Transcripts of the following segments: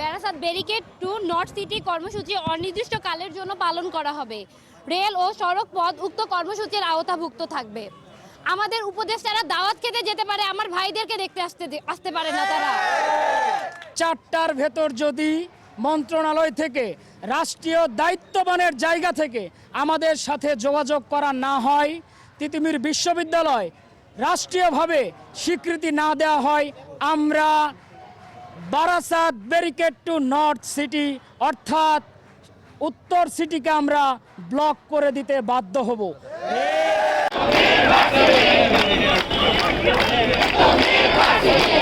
Barasat barricade to north city কর্মসূচি অনির্দিষ্টকালের জন্য পালন করা হবে। রেল ও সড়ক পথ উক্ত কর্মসূচির আওতাভুক্ত থাকবে। আমাদের উপদেষ্টারা দাওয়াত খেতে যেতে পারে, আমার ভাইদেরকে দেখতে আসতে আসতে পারে না তারা। চারটার ভেতর যদি মন্ত্রণালয় থেকে রাষ্ট্রীয় দায়িত্ববানের জায়গা থেকে আমাদের সাথে যোগাযোগ করা না হয়, তিতুমির বিশ্ববিদ্যালয় রাষ্ট্রীয়ভাবে স্বীকৃতি না দেওয়া হয়, আমরা Barasat barricade to north city, অর্থাৎ উত্তর সিটিকে আমরা ব্লক করে দিতে বাধ্য হব। ওই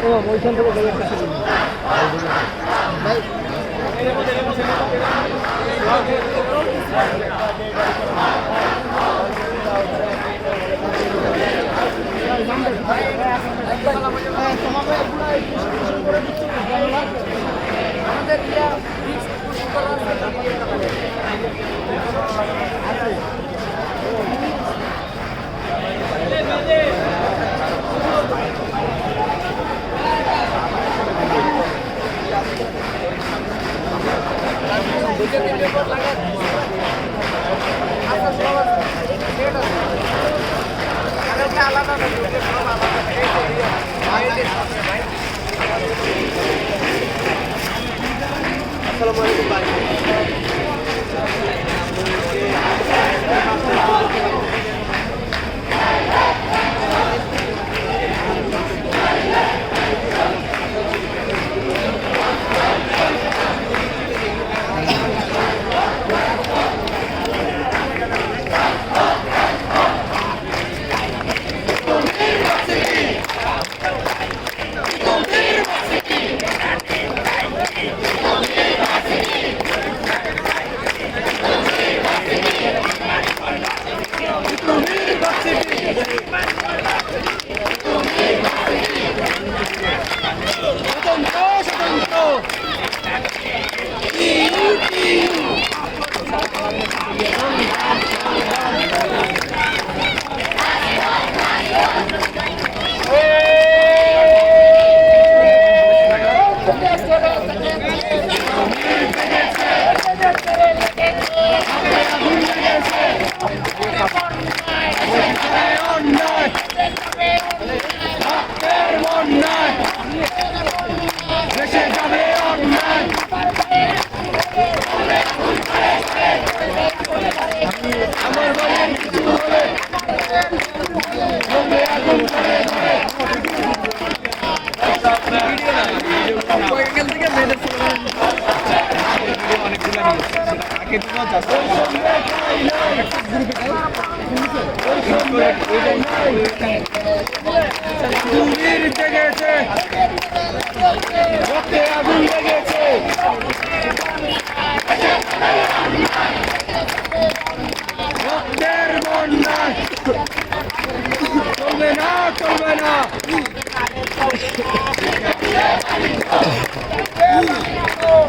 ও ওইখান থেকে গেলে ভাই Bye. เยอะ জেগেছে রক্তে আগুন লেগেছে রক্তের বন্যায় চলবে না চলবে না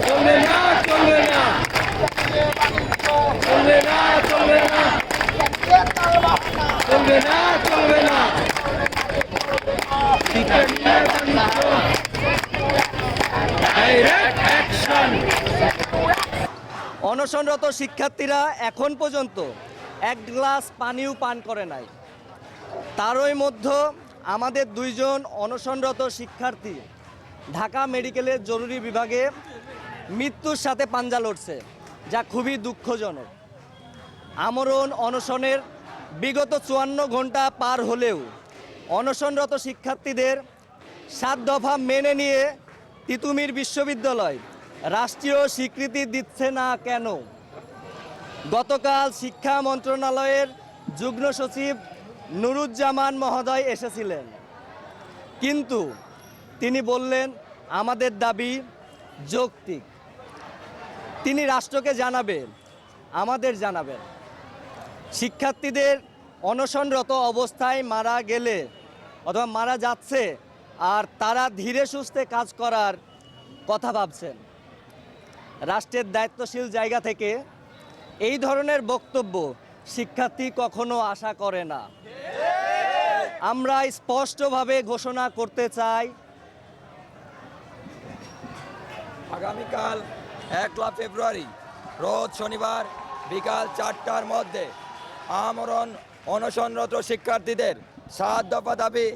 চলবে না চলবে না চলবে না চলবে না চলবে না চলবে না শিক্ষা নিয়ে ডাইরেক্ট অ্যাকশন অনশনরত শিক্ষার্থীরা এখন পর্যন্ত এক গ্লাস পানিও পান করে নাই। তারই মধ্যে আমাদের দুইজন অনশনরত শিক্ষার্থী ঢাকা মেডিকেলের জরুরি বিভাগে মৃত্যুর সাথে পাঞ্জা লড়ছে, যা খুবই দুঃখজনক। আমরণ অনশনের বিগত চুয়ান্ন ঘণ্টা পার হলেও অনশনরত শিক্ষার্থীদের সাত দফা মেনে নিয়ে তিতুমির বিশ্ববিদ্যালয় রাষ্ট্রীয় স্বীকৃতি দিচ্ছে না কেন? গতকাল শিক্ষা মন্ত্রণালয়ের যুগ্ম সচিব নুরুজ্জামান মহোদয় এসেছিলেন। কিন্তু তিনি বললেন, আমাদের দাবি যৌক্তিক। তিনি রাষ্ট্রকে জানাবেন, আমাদের জানাবেন। শিক্ষার্থীদের অনশনরত অবস্থায় মারা গেলে অথবা মারা যাচ্ছে আর তারা ধীরে সুস্থে কাজ করার কথা ভাবছেন। রাষ্ট্রের দায়িত্বশীল জায়গা থেকে এই ধরনের বক্তব্য শিক্ষার্থী কখনো আশা করে না। আমরা স্পষ্টভাবে ঘোষণা করতে চাই, আগামীকাল একলা ফেব্রুয়ারি, রোজ শনিবার বিকাল চারটার মধ্যে আমরণ অনশনরত শিক্ষার্থীদের সাত দফা দাবি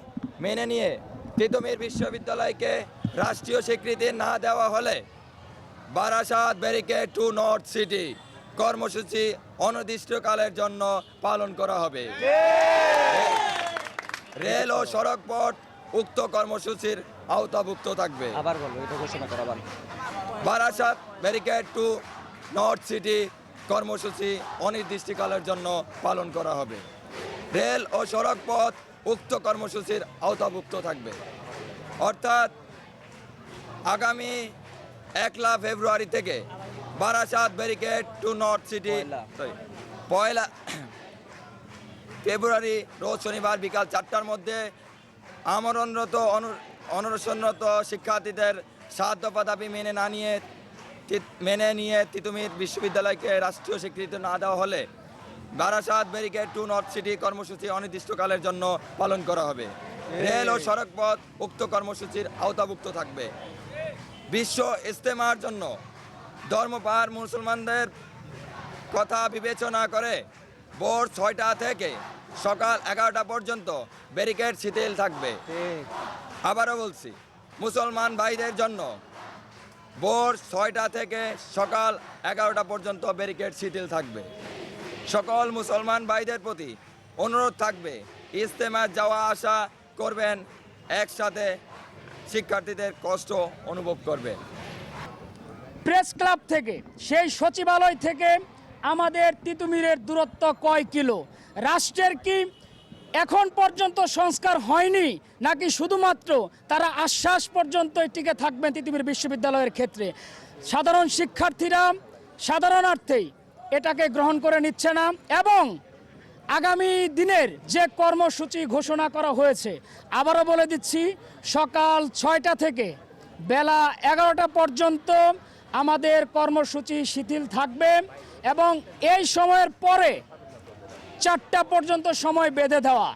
মেনে নিয়ে তিতুমির বিশ্ববিদ্যালয়কে রাষ্ট্রীয় স্বীকৃতি না দেওয়া হলে Barasat barricade to north city. কর্মসূচি অনির্দিষ্টকালের জন্য পালন করা হবে। রেল ও সড়ক পথ উক্ত কর্মসূচির আওতাভুক্ত থাকবে। আবার বলব এটা ঘোষণা করা Barasat barricade to north city কর্মসূচি অনির্দিষ্টকালের জন্য পালন করা হবে। রেল ও সড়ক পথ উক্ত কর্মসূচির আওতাভুক্ত থাকবে। অর্থাৎ আগামী একলা ফেব্রুয়ারি থেকে Barasat barricade to north city. পয়লা। ফেব্রুয়ারি রোজ শনিবার বিকাল চারটার মধ্যে আমরণরত অনু- অনশনরত শিক্ষার্থীদের সাত দফা দাবি মেনে না নিয়ে মেনে নিয়ে তিতুমির বিশ্ববিদ্যালয়কে রাষ্ট্রীয় স্বীকৃতি না দেওয়া হলে Barasat barricade to north city কর্মসূচি অনির্দিষ্টকালের জন্য পালন করা হবে। রেল ও সড়ক পথ উক্ত কর্মসূচির আওতাভুক্ত থাকবে। বিশ্ব ইস্তেমার জন্য ধর্মপার মুসলমানদের কথা বিবেচনা করে ভোর ছয়টা থেকে সকাল এগারোটা পর্যন্ত ব্যারিকেড শিথিল থাকবে। আবারও বলছি মুসলমান ভাইদের জন্য ভোর ছয়টা থেকে সকাল এগারোটা পর্যন্ত ব্যারিকেড শিথিল থাকবে। সকল মুসলমান ভাইদের প্রতি অনুরোধ থাকবে ইস্তেমায় যাওয়া আসা করবেন একসাথে শিক্ষার্থীদের কষ্ট অনুভব করবে। প্রেস ক্লাব থেকে, সেই সচিবালয় থেকে আমাদের তিতুমিরের দূরত্ব কয় কিলো? রাষ্ট্রের কি এখন পর্যন্ত সংস্কার হয়নি, নাকি শুধুমাত্র তারা আশ্বাস পর্যন্ত টিকে থাকবেন তিতুমির বিশ্ববিদ্যালয়ের ক্ষেত্রে? সাধারণ শিক্ষার্থীরা সাধারণার্থেই এটাকে গ্রহণ করে নিচ্ছে না, এবং আগামী দিনের যে কর্মসূচি ঘোষণা করা হয়েছে, আবারও বলে দিচ্ছি, সকাল ছয়টা থেকে বেলা এগারোটা পর্যন্ত আমাদের কর্মসূচি শিথিল থাকবে এবং এই সময়ের পরে চারটা পর্যন্ত সময় বেঁধে দেওয়া।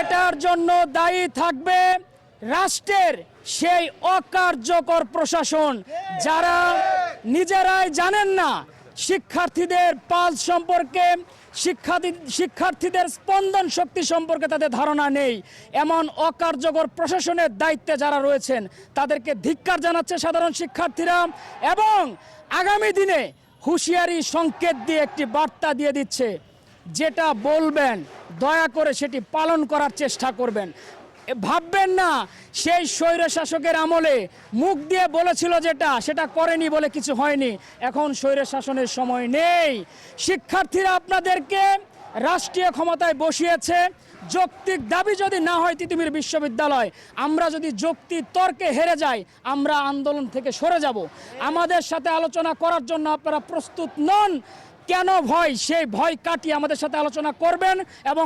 এটার জন্য দায়ী থাকবে রাষ্ট্রের সেই অকার্যকর প্রশাসন। যারা নিজেরাই জানেন না শিক্ষার্থীদের পাল সম্পর্কে শিক্ষার্থী শিক্ষার্থীদের স্পন্দন শক্তি সম্পর্কে তাদের ধারণা নেই। এমন অকার্যকর প্রশাসনের দায়িত্বে যারা রয়েছেন, তাদেরকে ধিক্কার জানাচ্ছে সাধারণ শিক্ষার্থীরা এবং আগামী দিনে হুঁশিয়ারি সংকেত দিয়ে একটি বার্তা দিয়ে দিচ্ছে, যেটা বলবেন, দয়া করে সেটি পালন করার চেষ্টা করবেন। ভাববেন না, সেই স্বৈর শাসকের আমলে মুখ দিয়ে বলেছিল যেটা, সেটা করেনি বলে কিছু হয়নি। এখন স্বৈর শাসনের সময় নেই। শিক্ষার্থীরা আপনাদেরকে রাষ্ট্রীয় ক্ষমতায় বসিয়েছে। যৌক্তিক দাবি যদি না হয় তিতুমির বিশ্ববিদ্যালয়, আমরা যদি যৌক্তিক তর্কে হেরে যাই, আমরা আন্দোলন থেকে সরে যাব। আমাদের সাথে আলোচনা করার জন্য আপনারা প্রস্তুত নন। কেন ভয়? সেই ভয় কাটিয়ে আমাদের সাথে আলোচনা করবেন এবং